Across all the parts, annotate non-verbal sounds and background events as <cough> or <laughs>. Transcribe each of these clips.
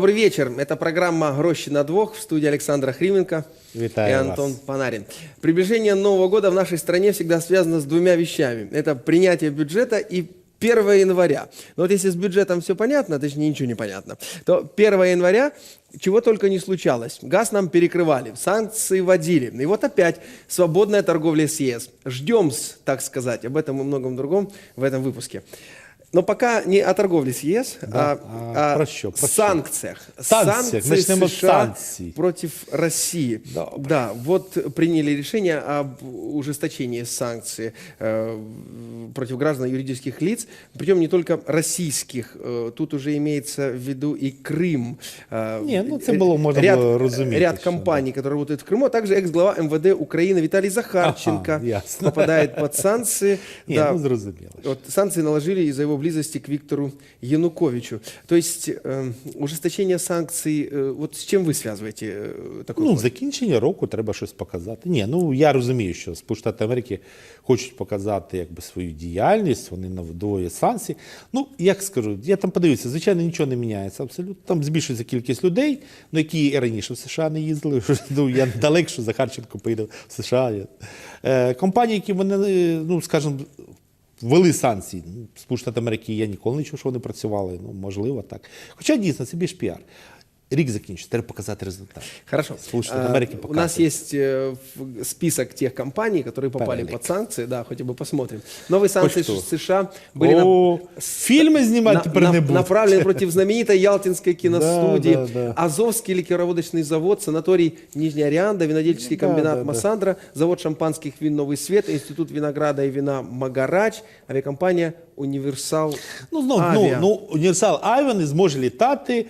Добрый вечер. Это программа «Грощи на двух» в студии Александра Хрименко Витаю и Антон вас. Панарин. Приближение Нового года в нашей стране всегда связано с двумя вещами. Это принятие бюджета и 1 января. Но вот если с бюджетом все понятно, точнее ничего не понятно, то 1 января чего только не случалось. Газ нам перекрывали, санкции вводили. И вот опять свободная торговля с ЕС. Ждем, так сказать, об этом и многом другом в этом выпуске. Но пока не о торговле с ЕС, Да, а, а о про що, про що? санкциях. Санкциях. Начнем от США санкций. против России. Добре. Да, вот приняли решение об ужесточении санкций э, против граждан и юридических лиц, причем не только российских. Э, тут уже имеется в виду и Крым. Э, Не, ну, це було, можна ряд, було розуміти, Ряд що, компаний, которые работают в Крыму, а также экс-глава МВД Украины Виталий Захарченко Ага, ясно. попадает под санкции. <laughs> Ні, Да. ну зрозуміло. Вот санкции наложили из-за его близости к Виктору Януковичу. То есть э, ужесточение санкций, э, вот с чем вы связываете э, такой Ну, ход? закінчення року треба щось показати. Ні, ну я розумію, що Сполучені Штати Америки хочуть показати якби свою діяльність, вони наводують санкції. Ну, як скажу, я там подивився, звичайно, нічого не міняється абсолютно. Там збільшується кількість людей, ну, які і раніше в США не їздили. Ну, я далек, що Захарченко поїде в США. Я- Е, компанії, які вони, е, ну, скажімо, Ввели санкції. Ну, Сполучені Штати Америки я ніколи не чув, що вони працювали. Ну, можливо, так. Хоча дійсно це більш піар Рік закінчиться, треба показати результат. Хорошо. Сполучені Штати А, Америки У нас показують. есть э, в- список тех компаний, которые попали Перелик. под санкции. Да, хотя бы посмотрим. Новые санкции что? Ш- США были на- О, фільми знімати на- тепер на- не будуть. направлены против знаменитой Ялтинской киностудии, Да, да, да. <laughs> Азовский ликероводочный завод, санаторий Нижняя Орианда, винодельческий Да, комбинат да, да. Массандра, завод шампанских вин «Новый свет», Институт винограда и вина «Магарач», авиакомпания «Универсал Ну, знов, ну, Авіа». ну, Універсал Авіа не зможе літати.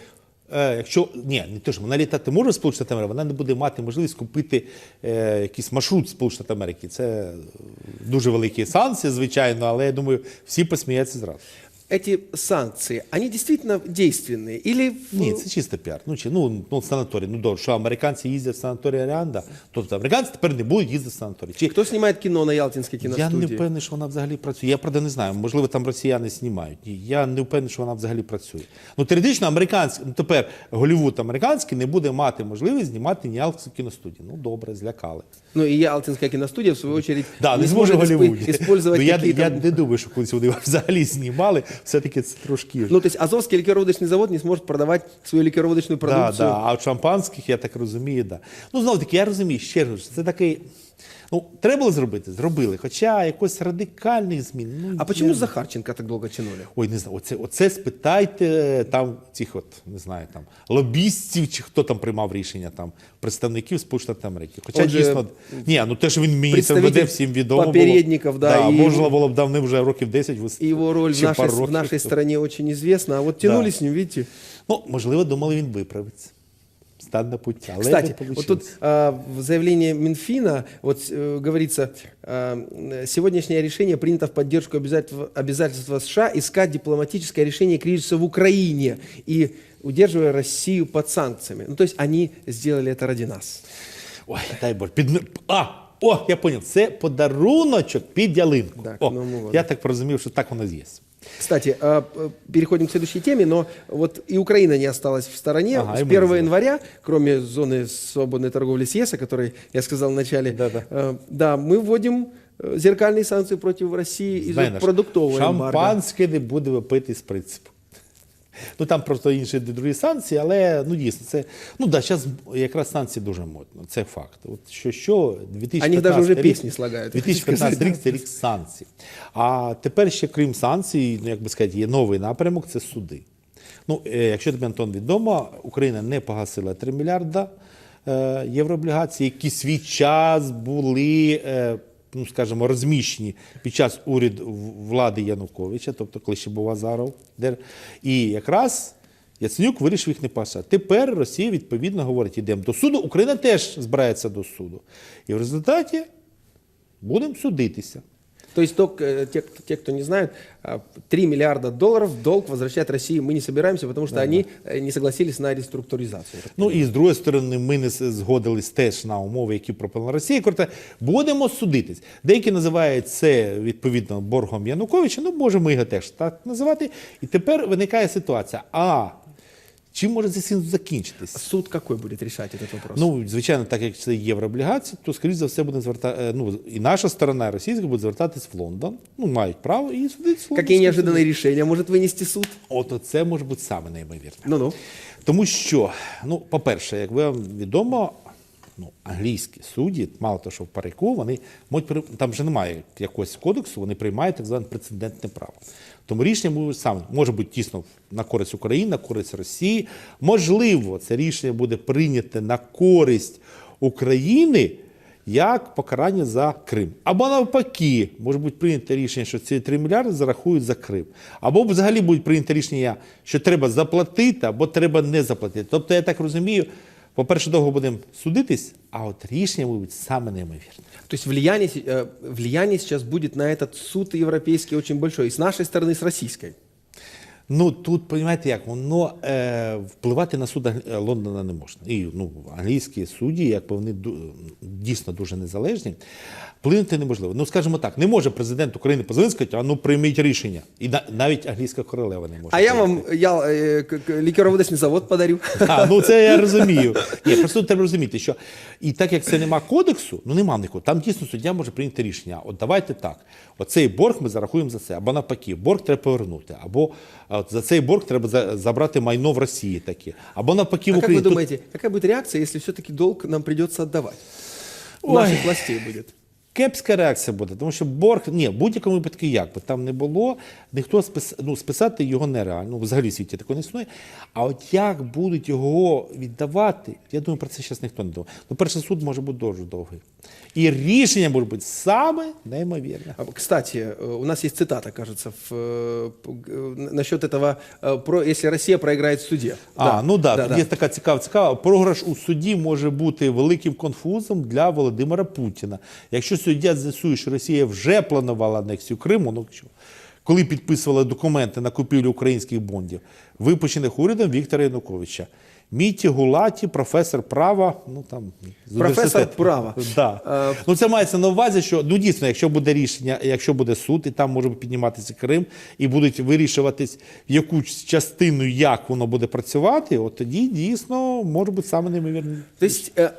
Е, якщо ні, не то що вона літати може в Сполучені Штати Америки, вона не буде мати можливість купити е, якийсь маршрут Сполучені Америки. Це дуже великі санкції, звичайно, але я думаю, всі посміються зразу. Эти санкции, они действительно действенные? Или Ні, це чисто піар. Ну, чи, ну, ну санаторій. Ну, добре, що американці їздять в санаторій Оріанда, тобто американці тепер не будуть їздити в санаторій. Чи, кто снимает кино на Ялтинской Я киностудии? не впевнений, що вона взагалі працює. Я правда не знаю. Можливо, там росіяни знімають. Ні, Я не впевнений, що вона взагалі працює. Ну, теоретично, американський, ну тепер Голлівуд американський не буде мати можливість знімати ніяльську кіностудію. Ну, добре, злякали. Ну и Ялтинская киностудия, в свою очередь, Да, не не зможе сможет исп- использовать Ну, я, какие-то... я не думаю, що колись вони <laughs> взагалі знімали. Все-таки це трошки. Ну, тобто Азовський Азовский ликероводочный завод не зможе продавати свою ликероводочную Да, продукцию. да. А в шампанських, я так розумію, да. Ну, знову таки, я розумію, ще раз, це такий. Ну, треба було зробити, зробили. Хоча якось радикальних змін. Ну, А почему Захарченко так долго тянули? Ой, не знаю, оце, оце спитайте там цих от, не знаю, там лобістів, чи хто там приймав рішення, там представників Сполучених Штатів Америки. Хоча Он же дійсно, ні, ну те, що він міністр представитель МВД, всім відомо. попередників, було. да, і- можна було б давним вже років 10 вис... И его роль в ще нашей, в то- стране очень известна. А вот тянули Да. с ним, видите? Ну, можливо, думали, він виправиться. Стане на пуття. Але Кстати, вот тут а, в заявлении Минфина вот, э, говорится, а, сегодняшнее решение принято в поддержку обязательства, обязательства США искать дипломатическое решение кризиса в Украине и удерживая Россию под санкциями. Ну, то есть они сделали это ради нас. Ой, дай Боже. Під... А, о, я поняв. Це подаруночок під ялинку. Так, о, ну, я так порозумів, що так воно є. Кстати, а, п- переходим к следующей теме, но вот и Украина не осталась в стороне. Ага, с и 1 мы не января, кроме зоны свободной торговли с ЕС, о которой я сказал в начале, Да-да. э, да, мы вводим э, зеркальные санкции против России из-за Знаєш, продуктового эмбарго. Шампанське не буде випити з принципу. Ну там просто інші другі санкції, але ну дійсно це. Ну да, зараз якраз санкції дуже модно. Це факт. От що що 2015 О них даже рік- пісні слагають, 2015 <laughs> рік це рік санкцій. А тепер ще крім санкцій, ну як би сказати, є новий напрямок це суди. Ну, е, якщо тобі Антон відомо, Україна не погасила 3 мільярда е, єврооблігацій, які свій час були. Ну, скажімо, розміщені під час уряду влади Януковича, тобто коли ще був Азаров. І якраз Яценюк вирішив їх не пасати. Тепер Росія відповідно говорить, йдемо до суду. Україна теж збирається до суду. І в результаті будемо судитися. То есть только э, те, кто- те, кто не знает, а, 3 миллиарда долларов в долг возвращать России мы не собираемся, потому что они э, не согласились на реструктуризацию. Ну і з другої сторони, ми не с- згодились теж на умови, які пропонувала Росія. Коротше, будемо судитись. Деякі називають це відповідно боргом Януковича. Ну, можемо його теж так називати. І тепер виникає ситуація. А Чим може цей суд закінчитись? Суд какой будет решать этот вопрос? Ну, звичайно, так як це єврооблігації, то скоріш за все буде звертати. Ну і наша сторона, і російська, буде звертатись в Лондон. Ну, мають право і судити в Какие Лондонському неожиданные решения может вынести суд? суді. От це може бути саме неймовірне. Ну-ну. Тому що, ну, по-перше, як вам відомо, ну, англійські судді, мало того, що в парику, вони можуть там вже немає якогось кодексу, вони приймають так зване прецедентне право. Тому рішення буде саме може бути тісно на користь України, на користь Росії. Можливо, це рішення буде прийняте на користь України. Як покарання за Крим. Або навпаки, може бути прийнято рішення, що ці 3 мільярди зарахують за Крим. Або взагалі буде прийнято рішення, що треба заплатити, або треба не заплатити. Тобто, я так розумію, по-перше, довго будемо судитись, а от рішення будуть саме неймовірне. То есть влияние, се- э, влияние сейчас будет на этот суд европейский очень большое. И с нашей стороны, и с российской. Ну тут, розумієте, як воно е, впливати на суд е, Лондона не можна. І ну, англійські судді, якби вони дійсно дуже незалежні, вплинути неможливо. Ну, скажімо так, не може президент України позвонити сказати, а ну прийміть рішення. І на- навіть англійська королева не може. А я вам я, к- к- завод подарю. А, ну це я <laughs> розумію. Ні, просто треба розуміти, що і так як це нема кодексу, ну нема нікого. Там дійсно суддя може прийняти рішення. От давайте так. Оцей борг ми зарахуємо за це, або навпаки, борг треба повернути, або от, за цей борг треба за- забрати майно в Росії таке, або навпаки в А Україні. Тут- думаете, какая будет реакция, если все-таки долг нам придется віддавати? Ой. Наших властей будет. Кепська реакція буде, тому що борг, ні, в будь-якому випадку як би там не було, ніхто спис, ну, списати його нереально. Ну, взагалі в світі такого не існує. А от як будуть його віддавати, я думаю, про це зараз ніхто не думає. Ну, перший суд може бути дуже довгий. І рішення може бути саме неймовірне. А, Кстати, э, у нас есть цитата, кажется, в, э, п- г- насчет этого, э, про, если Россия проиграет в суде. А, ну да, да, тут да. є така цікава, цікава. Програш у суді може бути великим конфузом для Володимира Путіна. Якщо суддя з'ясує, що Росія вже планувала анексію Криму, ну коли підписували документи на купівлю українських бондів, випущених урядом Віктора Януковича. Міті Гулаті, професор права, ну там з Професор університету. права. <laughs> Да. Е, Ну це мається на увазі, що ну дійсно, якщо буде рішення, якщо буде суд, і там може підніматися Крим, і будуть вирішуватись в яку частину, як воно буде працювати, от тоді дійсно може бути саме неймовірний. То есть э,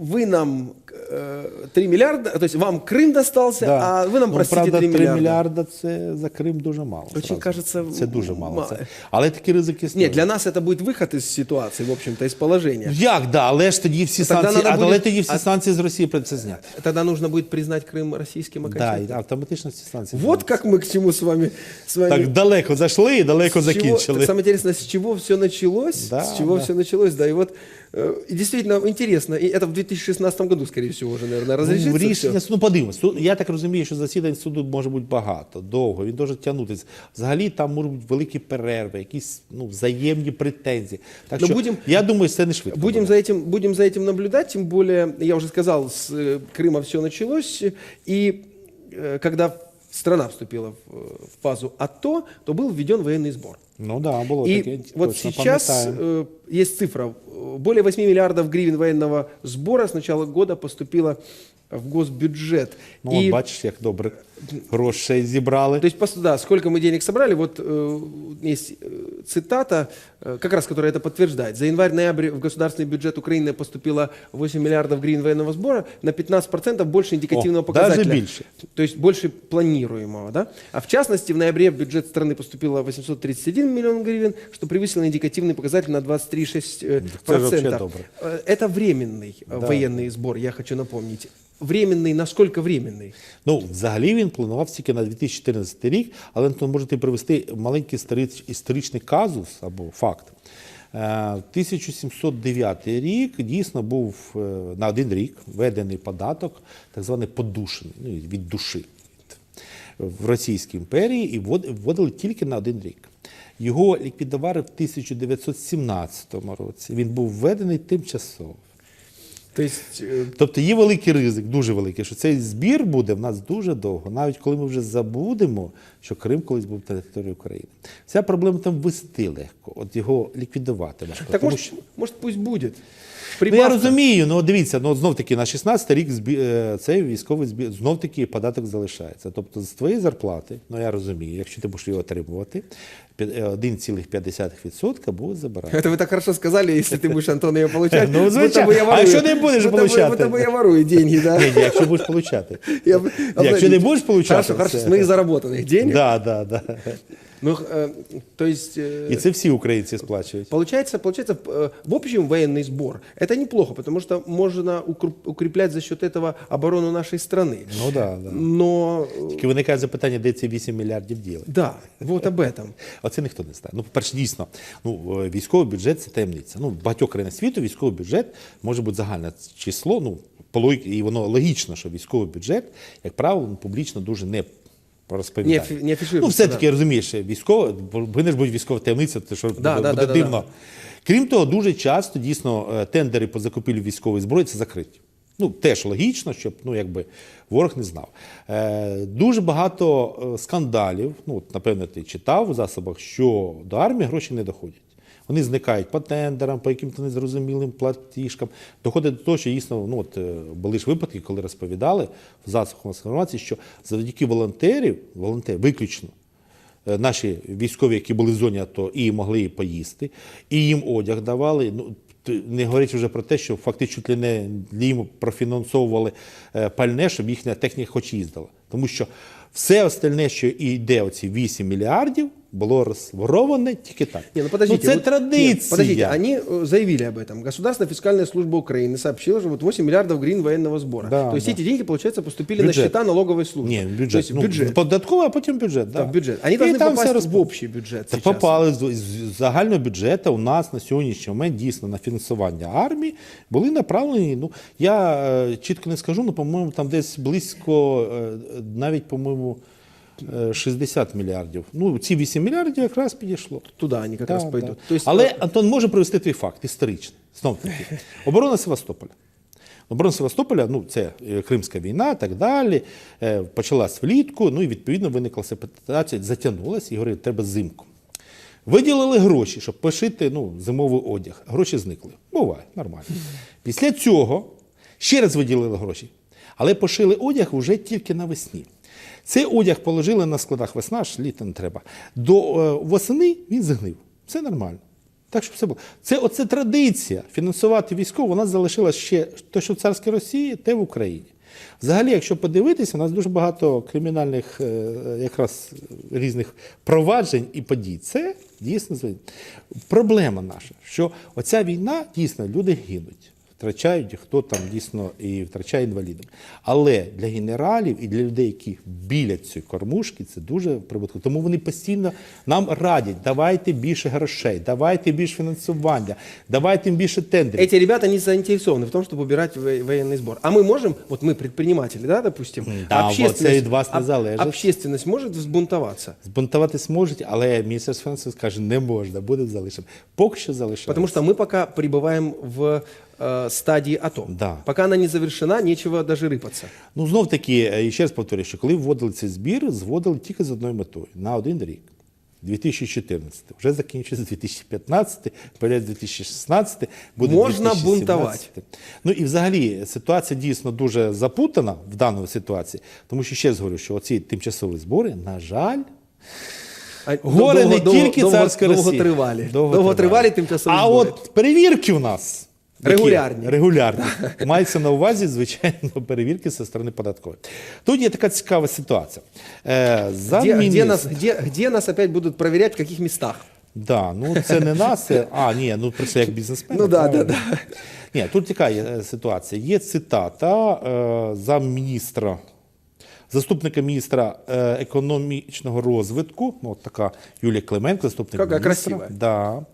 вы нам э, 3 миллиарда, то есть вам Крым достался, а вы нам ну, простите правда, 3 миллиарда. мільярда це за Крим дуже мало. Очень зразу. кажеться, це дуже мало. ма- Це. Але такі ризики існують. Нет, для нас это будет выход из ситуации, в общем-то, из положения. Як, да, але ж тоді всі Тогда санкції, надо але буде- тоді всі а- санкції з Росії прийдеться зняти. Тогда нужно будет признать Крым российским Да, окончательно. і автоматично всі санкції. Вот как мы к чему с вами, с вами Так далеко зайшли і далеко С чего- закінчили. так самое интересное, с чего все началось, Да, с чего да. все началось, да, и вот э, и действительно интересно, и это в 2016 году, скорее всего, уже, наверное, разрешится Ну, рішення, всё. ну подивимось. Суд- Я так розумію, що засідань суду може бути багато, довго, він може тягнутися. Взагалі там можуть бути великі перерви, якісь ну, взаємні претензії. Так Ну, що будем- я думаю, це не швидко. Будем буде. за, этим, будем за этим наблюдать, тем более, я уже сказал, с э, Крыма все началось, и э, когда страна вступила в, э, в фазу АТО, то был введен военный сбор. Ну да, було И таке. вот сейчас э, есть цифра. Более 8 миллиардов гривен военного сбора с начала года поступило в госбюджет. Ну, и, от бачиш, як добре грошей зібрали. то есть, пос- да, сколько мы денег собрали, вот э, есть э, цитата, э, как раз которая это подтверждает. За январь-ноябрь в государственный бюджет Украины поступило 8 миллиардов гривен военного сбора, на 15% больше индикативного О, показателя. даже больше. То есть больше планируемого. Да? А в частности, в ноябре в бюджет страны поступило 831 миллион гривен, что превысило индикативный показатель на 23,6%. это же вообще процента. добро. Э, Это временный э, военный сбор, я хочу напомнить. Временный, насколько временный? Ну, взагалі він планував тільки на 2014 рік, але то можете привести маленький історич- історичний казус або факт. Е, 1709 рік дійсно був е, на один рік введений податок, так званий подушений, ну, від душі в Російській імперії і вводили тільки на один рік. Його ліквідували в 1917 році. Він був введений тимчасово. То э, Тобто є великий ризик, дуже великий, що цей збір буде в нас дуже довго, навіть коли ми вже забудемо, що Крим колись був територією України. Вся проблема там вести легко, от його ліквідувати важко. Так может, що може, пусть будет. Ну, я Прибавка. розумію, ну дивіться, ну знов таки на 16 рік збі... е, цей військовий збір знов таки податок залишається. Тобто з твоєї зарплати, ну я розумію, якщо ти будеш його отримувати, пі- е, 1,5% буде забирати. Это вы так хорошо сказали, если ты будешь, Антон, ее получать. <laughs> Ну, будто звичайно. бы я А ворую. якщо не будеш Будто бы- получати? Будто бы я ворую деньги, да. Ні, ні, якщо будеш получати. <laughs> Я бы- Якщо не будеш получати, Хорошо, хорошо, все. с моих заработанных денег. Да, да, да. Ну, э, то есть... э, І це всі українці сплачують. Получается, получается, э, в общем военный сбор это неплохо, потому что можно укр- укреплять за счет этого оборону нашей страны. Ну да, да. Но э, Тільки виникає запитання, де ці 8 мільярдів діли. да, вот об этом. <laughs> Оце ніхто не знає. Ну, по-перше, дійсно, ну, е, військовий бюджет це таємниця. Ну, в багатьох країнах світу військовий бюджет може бути загальне число. Ну, по логіці, і воно логічно, що військовий бюджет, як правило, ну, публічно дуже не розповідає. Не не Ну, все-таки розумієш, військово, повинна ж бути військова таємниця, то що Да, буде, да, буде да, да, дивно. Крім того, дуже часто дійсно е, тендери по закупівлі військової зброї це закриті. Ну, теж логічно, щоб ну, якби, ворог не знав. Е, дуже багато е, скандалів, ну, напевно, ти читав у засобах, що до армії гроші не доходять. Вони зникають по тендерам, по яким-то незрозумілим платіжкам. Доходить до того, що дійсно ну, от, е, були ж випадки, коли розповідали в засобах інформації, що завдяки волонтерів, волонтер, виключно, Е, наші військові, які були в зоні АТО, і могли і поїсти, і їм одяг давали. Ну, не говорячи вже про те, що фактично не їм профінансовували е, пальне, щоб їхня техніка хоч їздила. Тому що все остальне, що і йде, оці 8 мільярдів, було розвороване тільки так. Не, ну подождите. ну, це вот- традиція. Нет, подождите, они э, заявили об этом. Государственная фискальная служба Украины сообщила, что вот 8 миллиардов гривен военного сбора. Да, То есть да. эти деньги, получается, поступили на Бюджет. счета налоговой службы. Ні, бюджет. То есть в ну, бюджет. Податково, а потім бюджет. Да, Да. в бюджет. Они І должны там попасть все в общий бюджет Та сейчас. попали з, з загального бюджету у нас на сьогоднішній момент дійсно на фінансування армії були направлені. Ну я е, чітко не скажу, але по-моєму там десь близько е, навіть, по-моєму, е, 60 мільярдів. Ну, ці 8 мільярдів якраз підійшло. Туда они как Да, раз да. пойдут. То есть, Але Антон може привести твій факт історичний. Знов таки. <laughs> Оборона Севастополя. Оборона Севастополя, ну це е, Кримська війна, так далі. е, Почалась влітку, ну і відповідно виникла ситуація, затягнулася і говорить, треба зимку. Виділили гроші, щоб пошити ну, зимовий одяг. Гроші зникли. Буває, нормально. Після цього ще раз виділили гроші, але пошили одяг вже тільки навесні. Цей одяг положили на складах весна, аж літа не треба. До е, восени він згнив. Все нормально. Так, щоб все було. Це оце традиція фінансувати військово, вона залишилась ще те, що в царській Росії, те в Україні. Взагалі, якщо подивитися, у нас дуже багато кримінальних е, якраз різних проваджень і подій. Це дійсно проблема наша, що оця війна дійсно люди гинуть Втрачають хто там дійсно і втрачає інвалідом. Але для генералів і для людей, які білять цієї кормушки, це дуже прибутково. Тому вони постійно нам радять: давайте більше грошей, давайте більше фінансування, давайте їм більше тендерів. Эти ребята не заинтересованы в том, чтобы убирать во- военный сбор. А мы можем, вот мы предприниматели, да, допустим, Да, вот це від вас не об- залежить. общественность может взбунтоваться. Збунтувати зможуть, але міністерство фінансів скаже, не можна, буде залишено. Поки що залишається. Потому что мы пока пребываем в э, стадии АТО. Да. Пока она не завершена, нечего даже рыпаться. Ну, знов таки, е, ще раз повторюю, що коли вводили цей збір, зводили тільки з одною метою на один рік. 2014. Вже закінчується 2015, перед 2016, буде Можна 2017. бунтувати. Ну і взагалі ситуація дійсно дуже запутана в даній ситуації, тому що ще раз говорю, що оці тимчасові збори, на жаль, А, горе довго- не довго- тільки довго- царська Росія. Довготривалі. Довготривалі тимчасові А збори. от перевірки в нас. Які? Регулярні. Регулярні. <laughs> Мається на увазі, звичайно, перевірки зі сторони податкової. Тут є така цікава ситуація. Е, Где, где, замміністр- нас, где, где нас опять будут проверять, в каких местах? Да, ну це не нас, це, <laughs> а ні, ну про це як бізнесмен. Ну да, да, правильно. Ні, тут така є е, ситуація. Є цитата е, замміністра, заступника міністра е, економічного розвитку, ну от така Юлія Клименко, заступник міністра. красива. Да.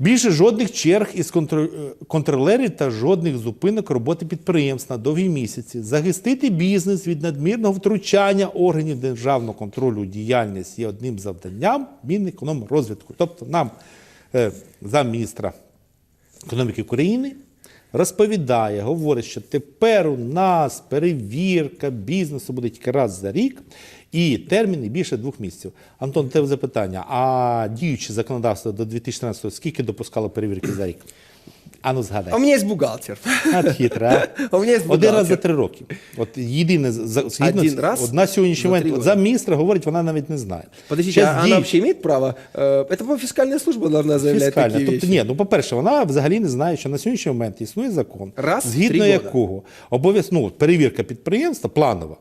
Більше жодних черг із е, контролерів та жодних зупинок роботи підприємств на довгі місяці. Захистити бізнес від надмірного втручання органів державного контролю діяльність є одним завданням Мінекономрозвитку. Тобто нам е, замміністра економіки України розповідає, говорить, що тепер у нас перевірка бізнесу буде тільки раз за рік і терміни більше двох місяців. Антон, тебе запитання: а діюче законодавство до 2014 скільки допускало перевірки за рік? А ну згадай. А у меня есть бухгалтер. От хитра. А у мене є Один раз за три роки. От єдине за- згідно Один раз от на сьогоднішній момент от за міністра говорить, вона навіть не знає. Подождите, а она дій- вообще имеет право? Это, по фискальная служба должна заявлять Фіскальна. такие Тобто, ні, ну по-перше, вона взагалі не знає, що на сьогоднішній момент існує закон, Раз згідно якого обов'язково ну, перевірка підприємства планова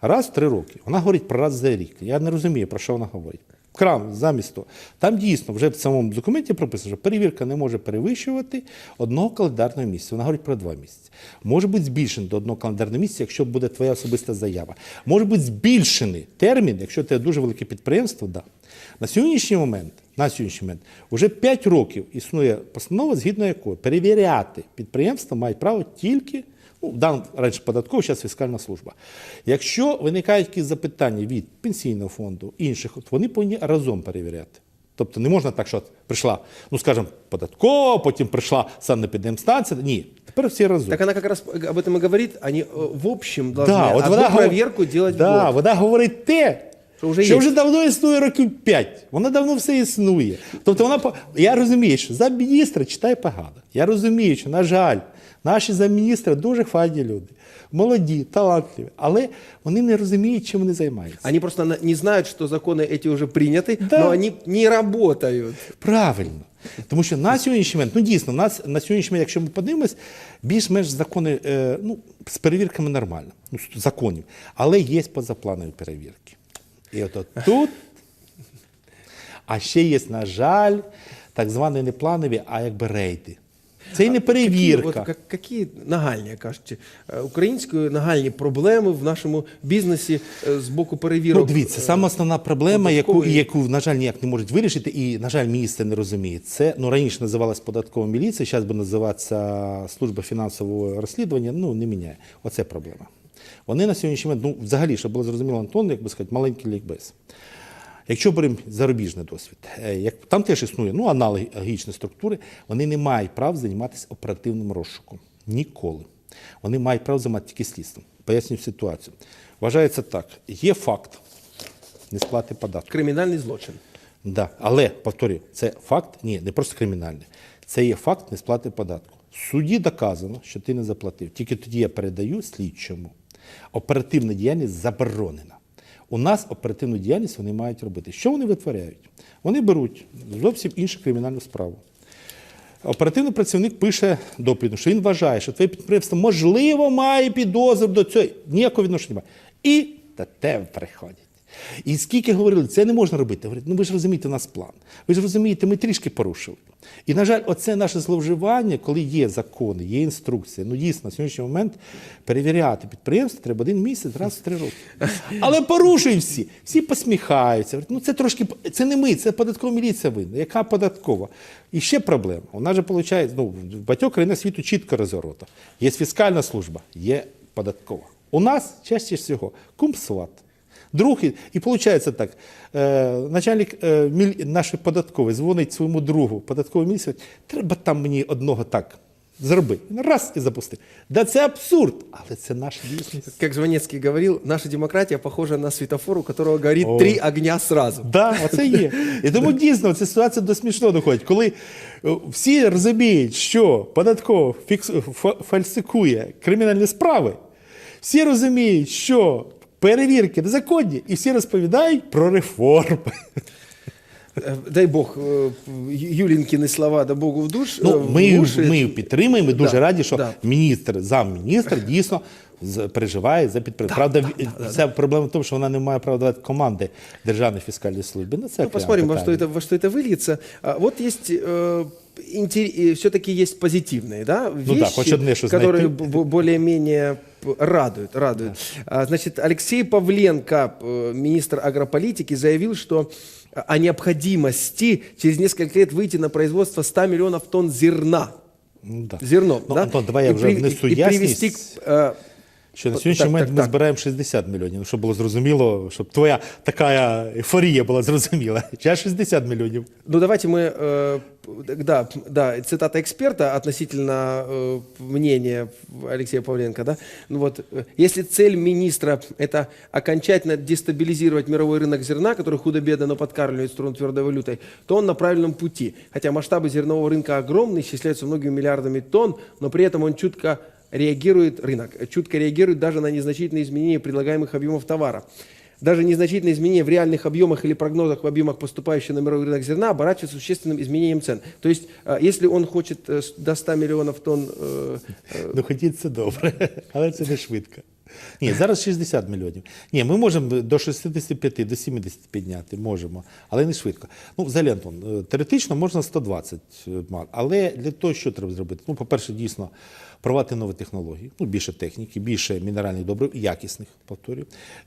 раз в три роки. Вона говорить про раз за рік. Я не розумію, про що вона говорить. Крам замість того. Там дійсно вже в самому документі прописано, що перевірка не може перевищувати одного календарного місяця. Вона говорить про два місяці. Може бути збільшений до одного календарного місяця, якщо буде твоя особиста заява. Може бути збільшений термін, якщо це дуже велике підприємство, да. На сьогоднішній момент, на сьогоднішній момент, вже 5 років існує постанова, згідно якої перевіряти підприємства мають право тільки, дан раніше податково, зараз фіскальна служба. Якщо виникають якісь запитання від пенсійного фонду, інших, от вони повинні разом перевіряти. Тобто не можна так, що от прийшла, ну скажімо, податкова, потім прийшла санепідемстанція. Ні, тепер всі разом. Так она как раз об этом и говорит. Они э, в общем должны Да, от одну вона, говорить- проверку делать в да, год. вона говорить те, Що вже що є. вже давно існує років 5. Вона давно все існує. Тобто вона по- я розумію, що за міністра читає погано. Я розумію, що, на жаль, наші замміністри дуже файні люди, молоді, талантливі, але вони не розуміють, чим вони займаються. Они просто на- не знают, что законы эти уже приняты, Да. но они не работают. Правильно. Тому що на сьогоднішній момент, ну дійсно, у нас на сьогоднішній момент, якщо ми подивимось, більш-менш закони е, ну, з перевірками нормально, ну, з законів, але є позапланові перевірки. І от, от тут, а ще є, на жаль, так звані не планові, а якби рейди. Це і не перевірка. вот, как, какие нагальні, кажете, е, української нагальні проблеми в нашому бізнесі е, з боку перевірок? Ну, дивіться, саме основна проблема, яку, яку, на жаль, ніяк не можуть вирішити, і, на жаль, міністр не розуміє. Це ну, раніше називалась податкова міліція, зараз буде називатися служба фінансового розслідування. Ну, не міняє. Оце проблема. Вони на сьогоднішній момент, ну, взагалі, щоб було зрозуміло, Антон, як би сказати, маленький лікбез. Якщо беремо зарубіжний досвід, е, як там теж існує ну, аналогічні структури, вони не мають права займатися оперативним розшуком. Ніколи. Вони мають право займатися тільки слідством. Пояснюю ситуацію. Вважається так: є факт несплати податку. Кримінальний злочин. Да. Але, повторюю, це факт, ні, не просто кримінальний. Це є факт несплати податку. Суді доказано, що ти не заплатив. Тільки тоді я передаю слідчому. Оперативна діяльність заборонена. У нас оперативну діяльність вони мають робити. Що вони витворяють? Вони беруть зовсім іншу кримінальну справу. Оперативний працівник пише допиту, що він вважає, що твоє підприємство можливо має підозру до цього. Ніякого відношення немає. І та те приходять. І скільки говорили, це не можна робити. Говорять, ну ви ж розумієте, у нас план. Ви ж розумієте, ми трішки порушили. І, на жаль, оце наше зловживання, коли є закони, є інструкції. Ну, дійсно, на сьогоднішній момент перевіряти підприємство треба один місяць, раз в три роки. Але порушують всі. Всі посміхаються. Говорять, ну це трошки це не ми, це податкова міліція винна. Яка податкова? І ще проблема. У нас же виходить, ну, в багатьох країнах світу чітко розгорнуто. Є фіскальна служба, є податкова. У нас чаще всього кумсват. Другий, і виходить так, е, начальник е, нашої податкової дзвонить своєму другу податкової міліції, треба там мені одного так зроби. Раз і запустив. Да це абсурд, але це наш бізнес. Как Жванецкий говорил, наша демократия похожа на светофор, у которого горит О. три огня сразу. Да, оце є. І тому дійсно ця ситуація до смішного доходить, коли е, всі розуміють, що податково фікс, фа- фальсикує кримінальні справи, всі розуміють, що перевірки незаконні, і всі розповідають про реформи. Э, Дай бог, э, Ю- Юлинкины слова, да богу в душ. э, Ну, в ми, уши. ми підтримуємо. Ми дуже Да, раді, що да. міністр, замміністр дійсно з- переживає за підприємство. Правда, вся проблема в тому, що вона не має права давати команди Державної фіскальної служби. Ну, це Ну, окреме посмотрим, во что, питання. это, во что это выльется. А, вот есть все-таки есть позитивные, да, Ну да, вещи, хоть одни, что которые знайти. б- б- более-менее п- радуют. радуют. А, Значит, Алексей Павленко, э, министр агрополитики, заявил, что о необходимости через несколько лет выйти на производство 100 миллионов тонн зерна. Ну, да. Зерно, Ну, да? Антон, давай я И вже при- внесу и привести ясність. к, э, Що на Так, сьогоднішній так, момент так, ми так. збираємо 60 мільйонів, щоб було зрозуміло, щоб твоя така ейфорія була зрозуміла. <laughs> Я 60 мільйонів. Ну, давайте мы, э, да, да, цитата эксперта относительно э, мнения Алексея Павленко, да, ну вот, э, если цель министра – это окончательно дестабилизировать мировой рынок зерна, который худо-бедно, но подкармливает страну твердой валютой, то он на правильном пути. Хотя масштабы зернового рынка огромные, исчисляются многими миллиардами тонн, но при этом он чутко реагирует, рынок, чутко реагирует даже на незначительные изменения предлагаемых объемов товара. Даже незначительные изменения в реальных объемах или прогнозах в объемах, поступающих на мировой рынок зерна, оборачиваются существенным изменением цен. То есть, э, если он хочет э, с- до 100 миллионов тонн э, Ну, хотіть це добре, <laughs> але це не швидко. Ні, зараз 60 мільйонів. Ні, ми можемо до 65, до 70 підняти, можемо, але не швидко. Ну, взагалі, Антон, е, теоретично можна 120 е, мати, але для того, що треба зробити? Ну, по-перше, дійсно, провати нові технології, ну, більше техніки, більше мінеральних добрив, якісних, повторюю,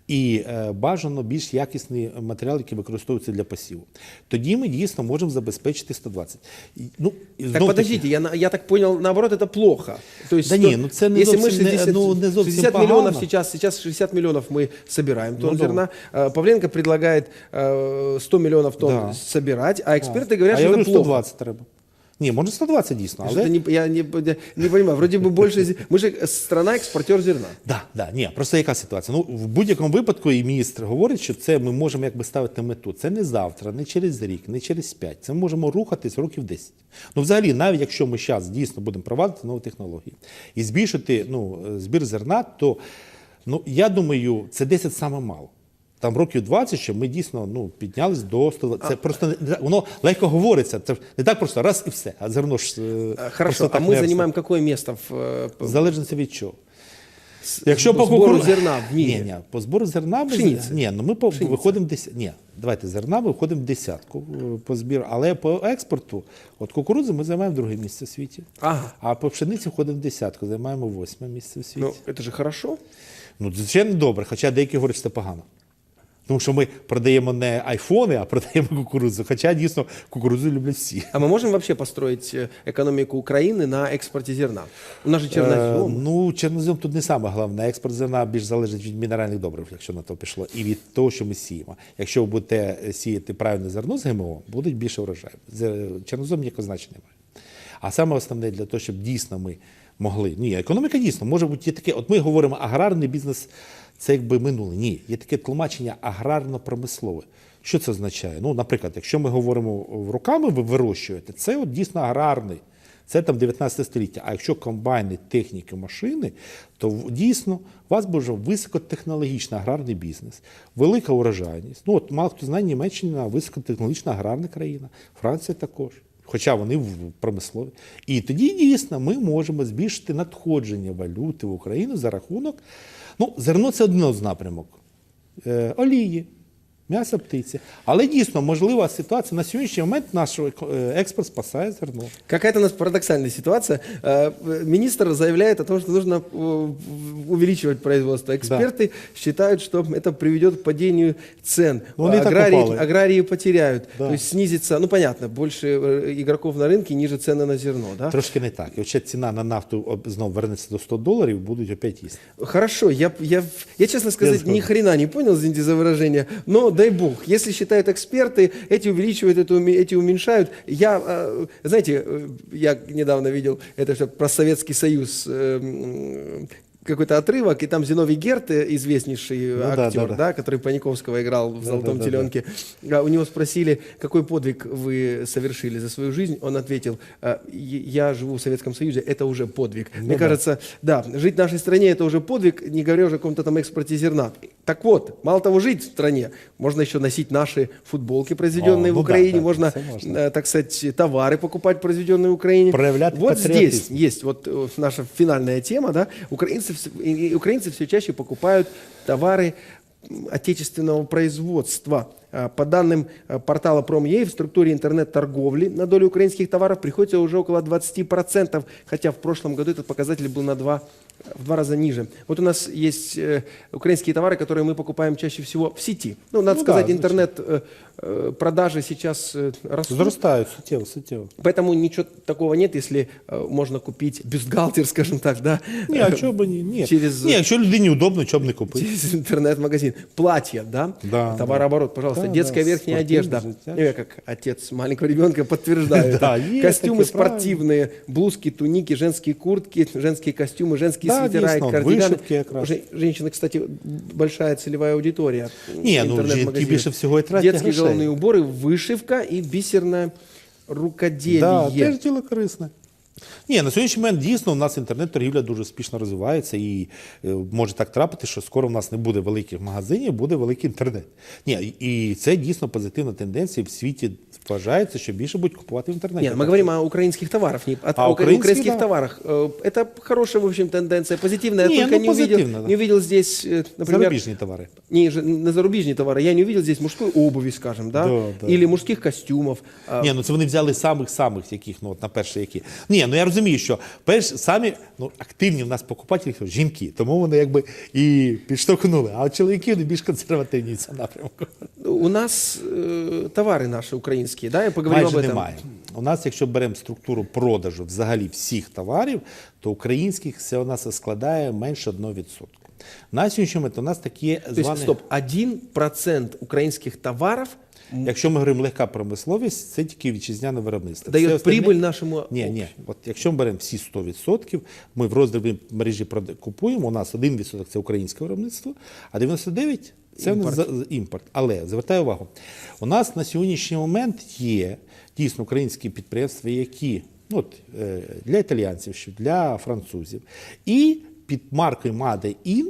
і е, бажано більш якісний матеріал, який використовується для посіву. Тоді ми дійсно можемо забезпечити 120. І, Ну, і Так знов-таки- подождите, я, на- я так понял, наоборот, это плохо. То есть, Да сто- не, ну це не если мы зовсім не- 60, ну, не зовсім 60 погано. миллионов сейчас, сейчас 60 миллионов мы собираем тонн Ну, да. зерна, Э, Павленко предлагает э, 100 миллионов тонн Да. собирать, а эксперты говорят, а что я это говорю, плохо. 120 треба. Ні, може 120 дійсно, але... Что-то не, я не, не понимаю, вроде бы больше... зе- Мы же страна-экспортер зерна. Да, да, ні, просто яка ситуація? Ну, в будь-якому випадку і міністр говорить, що це ми можемо якби ставити мету. Це не завтра, не через рік, не через п'ять. Це ми можемо рухатись років 10. Ну, взагалі, навіть якщо ми зараз дійсно будемо провадити нові технології і збільшити ну, е, збір зерна, то ну, я думаю, це 10 саме мало. Там років 20, що ми дійсно ну, піднялись до 120. Це просто не- не- воно легко говориться. Це не так просто раз і все. А зерно ж е, Э, просто Хорошо, а так мы не росте. занимаем какое место в... э, п- Залежно від чого. с- Якщо по сбору кукуру- зерна в мире? Ні, ні, по збору зерна ми Пшениці. ні, ну ми по виходимо десь. Ні, давайте зерна ми виходимо в десятку е, по збіру, але по експорту, от кукурудзи ми займаємо друге місце в світі. Ага. А по пшениці входимо в десятку, займаємо восьме місце в світі. Ну, это же хорошо. Ну, звичайно, добре, хоча деякі говорять, що це погано. Тому що ми продаємо не айфони, а продаємо кукурудзу. Хоча дійсно кукурудзу люблять всі. А мы можем вообще построить э, экономику Украины на экспорте зерна? У нас же Е, чернозем. ну, чорнозем тут не саме головне. Експорт зерна більш залежить від мінеральних добрив, якщо на то пішло, і від того, що ми сіємо. Якщо ви будете сіяти правильне зерно з ГМО, будуть більше врожаю. З- Чорнозем ніякого значення немає. А саме основне для того, щоб дійсно ми могли. Ні, економіка дійсно може бути є таке. От ми говоримо, аграрний бізнес це якби минуле. Ні, є таке тлумачення аграрно-промислове. Що це означає? Ну, наприклад, якщо ми говоримо руками, ви вирощуєте, це от дійсно аграрний. Це там 19 століття. А якщо комбайни, техніки, машини, то дійсно у вас буде високотехнологічний аграрний бізнес, велика урожайність. Ну от мало хто знає, Німеччина високотехнологічна аграрна країна, Франція також. Хоча вони в промислові. І тоді дійсно ми можемо збільшити надходження валюти в Україну за рахунок. Ну, зерно це один з напрямок. Е, олії, м'ясо птиці. Але дійсно можлива ситуація. На сьогоднішній момент наш е, експорт спасає зерно. Какая-то у нас парадоксальная ситуация. Э, Министр заявляет о том, что нужно э, увеличивать производство. Эксперты считают, что это приведет к падению цен. Ну, они и так аграрии, упали. аграрии потеряют. Да. То есть снизится, ну понятно, больше э, игроков на рынке, ниже цены на зерно. Да? Трошки не так. І от ще ціна на нафту об- знову вернеться до 100 доларів, будуть опять їсти. Хорошо, я, я, я честно сказать, згоден. ни хрена не понял, извините за выражение, но дай бог, если считают эксперты, эти увеличивают, эти уменьшают. Я, э, знаете, э, я недавно видел это что про Советский Союз, э, какой-то отрывок, и там Зиновий Герт, известнейший Ну да, актер, да, да, да. который Паниковского играл в «Золотом да, да. теленке», а у него спросили, какой подвиг вы совершили за свою жизнь, он ответил, «А, «Я- живу в Советском Союзе, это уже подвиг. Мне да. кажется, да, жить в нашей стране это уже подвиг, не говоря уже о каком-то там экспорте зерна. Так вот, мало того, жить в стране, можно еще носить наши футболки, произведенные О, в ну да, Украине, да, можно, это можно. э, так сказать, товары покупать, произведенные в Украине. Проявлять вот здесь патриотизм. есть вот э, наша финальная тема, да, украинцы, вс- и- и украинцы все чаще покупают товары м, отечественного производства. э, по данным э, портала Промъей, в структуре интернет-торговли на долю украинских товаров приходится уже около 20%, хотя в прошлом году этот показатель был на два, в два раза ниже. Вот у нас есть э, украинские товары, которые мы покупаем чаще всего в сети. Ну, надо Ну да, сказать, значит. интернет-продажи сейчас э, растут. Зростають суттєво, суттєво. Поэтому ничего такого нет, если э, можно купить бюстгальтер, скажем так, да, Ні, а чого б ні? Ні. Через- ні, якщо людині удобно, чого б не купити. через интернет-магазин. Платья, да? Да, Товарооборот, пожалуйста. Да, Детская да, верхняя спортивные, одежда. житящие. Я как отец маленького ребенка подтверждаю. <laughs> Да, это. есть Костюмы такие, правильно. спортивные, блузки, туники, женские куртки, женские костюмы, женские Да, свитера и дійсно, кардиганы. вишивки якраз. Же- Женщины, кстати, большая целевая аудитория. Ні, ну, интернет-магазинов. жінки більше всього і тратять Детские грошей. головные уборы, вышивка и бисерное рукоделие. Да, теж діло корисне. Ні, на сьогоднішній момент дійсно у нас інтернет-торгівля дуже успішно розвивається, і е, може так трапити, що скоро в нас не буде великих магазинів, буде великий інтернет. Ні, і це дійсно позитивна тенденція. В світі вважається, що більше будуть купувати в інтернеті. Нет, мы говорим о украинских товарах, не, о, А о украинские, украинских да. товарах. Э, Это хорошая, в общем, тенденция, позитивная. Не, Я только ну, не, увидел, позитивно, да. не увидел здесь, э, например, зарубіжні товари. не, же- не зарубежные товары. Я не увидел здесь мужской обуви, скажем, да, Да, да. или мужских костюмов. А, Ні, ну це вони взяли самих-самих, яких, ну от на перше, які. Ні, ну я розумію, що перш самі ну, активні в нас покупателі хто? жінки, тому вони якби і підштовхнули. А от чоловіки вони більш консервативні в цьому напрямку. У нас э, товары наши украинские, да, я поговорим Майже об этом. немає. У нас, якщо беремо структуру продажу взагалі всіх товарів, то українських це у нас складає менше 1%. На сьогоднішній момент у нас такі То есть, звані... стоп, 1% украинских товаров Якщо ми говоримо легка промисловість, це тільки вітчизняне виробництво. дает Все остальне- прибыль нашему Ні, ні. От якщо ми беремо всі 100%, ми в розділі мережі прода- купуємо, у нас 1% це українське виробництво, а 99% це імпорт. За, за- імпорт. Але звертаю увагу, у нас на сьогоднішній момент є дійсно українські підприємства, які ну, от, е, для італіянців, для французів, і під маркою Made in,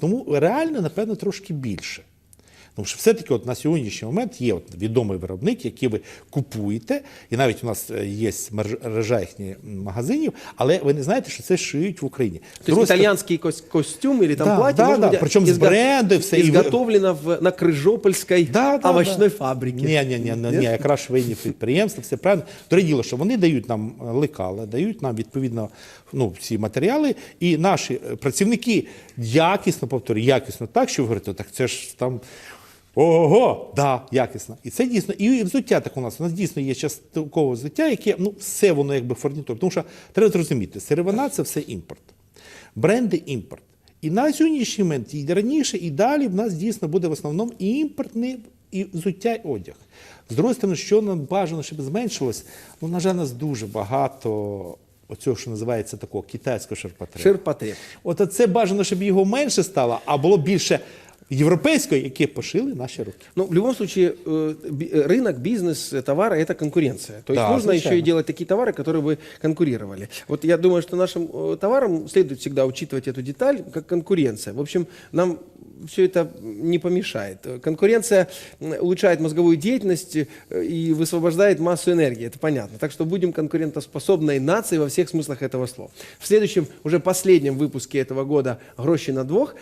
тому реально, напевно, трошки більше. Тому що все-таки от на сьогоднішній момент є от відомий виробник, який ви купуєте, і навіть у нас е, є мережа їхніх магазинів, але ви не знаєте, що це шиють в Україні. То есть Просто- итальянский кос- костюм или там Да, платье, да, может да, быть, причем с изго- брендом все, и вы- изготовлено в, на Крыжопольской Да, да, овощной да. фабрике. Ні, ні, ні, ні, ні, якраз швейні підприємства, все правильно. Друге діло, що вони дають нам е, лекала, дають нам відповідно ну, ці матеріали, і наші е, працівники якісно повторюю, якісно так, що ви говорите, так це ж там. Ого, да, якісно. І це дійсно. І взуття так у нас. У нас дійсно є часткове взуття, яке ну, все воно якби фурнітур. Тому що треба зрозуміти, сировина це все імпорт. Бренди імпорт. І на сьогоднішній момент, і раніше, і далі в нас дійсно буде в основному і імпортне і взуття, і одяг. З другої сторони, що нам бажано, щоб зменшилось, ну, на жаль, нас дуже багато оцього, що називається такого китайського ширпотребу. Ширпотреб. От це бажано, щоб його менше стало, а було більше європейського, яке пошили наші руки. Ну, в любом случае, э, э, рынок, бизнес, э, товары – это конкуренция. То есть Да, нужно еще звичайно. и делать такие товары, которые бы конкурировали. Вот я думаю, что нашим товарам следует всегда учитывать эту деталь как конкуренция. В общем, нам все это не помешает. Конкуренция улучшает мозговую деятельность и высвобождает массу энергии, это понятно. Так что будем конкурентоспособной нацией во всех смыслах этого слова. В следующем, уже последнем выпуске этого года «Гроши на двух»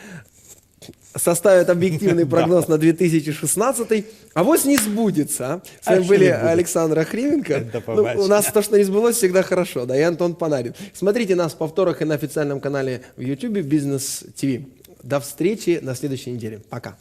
составят объективный <laughs> прогноз на 2016, а вот не сбудется. а. С А вами не были? Александр Охрименко. До Ну, у нас то, что не сбылось, всегда хорошо. Да, и Антон Панарин. Смотрите нас в повторах и на официальном канале в YouTube «Бизнес ТВ». До встречи на следующей неделе. Пока.